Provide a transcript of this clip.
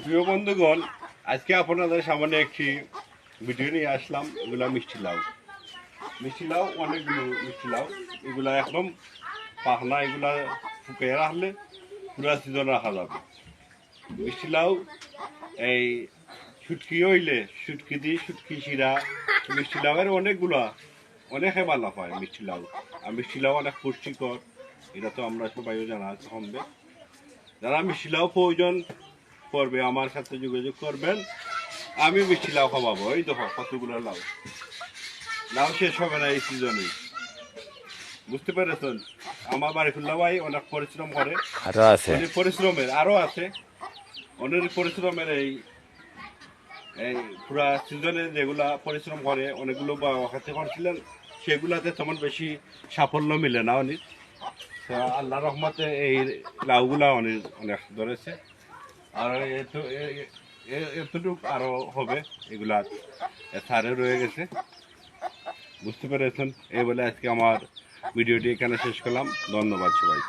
প্রিয় বন্ধুগণ, আজকে আপনাদের সামনে একটি ভিডিও নিয়ে আসলাম। এগুলা মিষ্টি লাউ। মিষ্টি লাউ, অনেকগুলো মিষ্টি লাউ। এগুলা একদম পাখনা, এগুলা শুকিয়ে রাখলে পুরা সিজন রাখা যাবে। মিষ্টি লাউ, এই শুটকি হইলে, শুটকি দিয়ে শুটকি শিরা, মিষ্টি লাউয়ের অনেকগুলা, অনেক ভালো হয় মিষ্টি লাউ। আর মিষ্টি লাউ অনেক পুষ্টিকর। এটা তো আমরা সবাইও জানা আছে যারা মিষ্টি লাউ প্রয়োজন করবে আমার সাথে যোগাযোগ করবেন। আমি মিষ্টি লাউ খাওয়াবো এই দেখো কতগুলো লাউ। লাউ শেষ হবে না এই সিজনে বুঝতে পেরেছেন? আমার বাড়ি খুল্লা ভাই অনেক পরিশ্রম করে। আরও আছে। পরিশ্রমের আরও আছে। অনেক পরিশ্রমের এই এই পুরা সিজনে যেগুলা পরিশ্রম করে অনেকগুলো হাতে করছিলেন সেগুলাতে তেমন বেশি সাফল্য মিলে না অনেক আল্লাহ রহমতে এই লাউগুলা অনেক অনেক ধরেছে। আর এতটুক আরও হবে। এগুলা সারে রয়ে গেছে। বুঝতে পেরেছেন? এই বলে আজকে আমার ভিডিওটি এখানে শেষ করলাম। ধন্যবাদ সবাই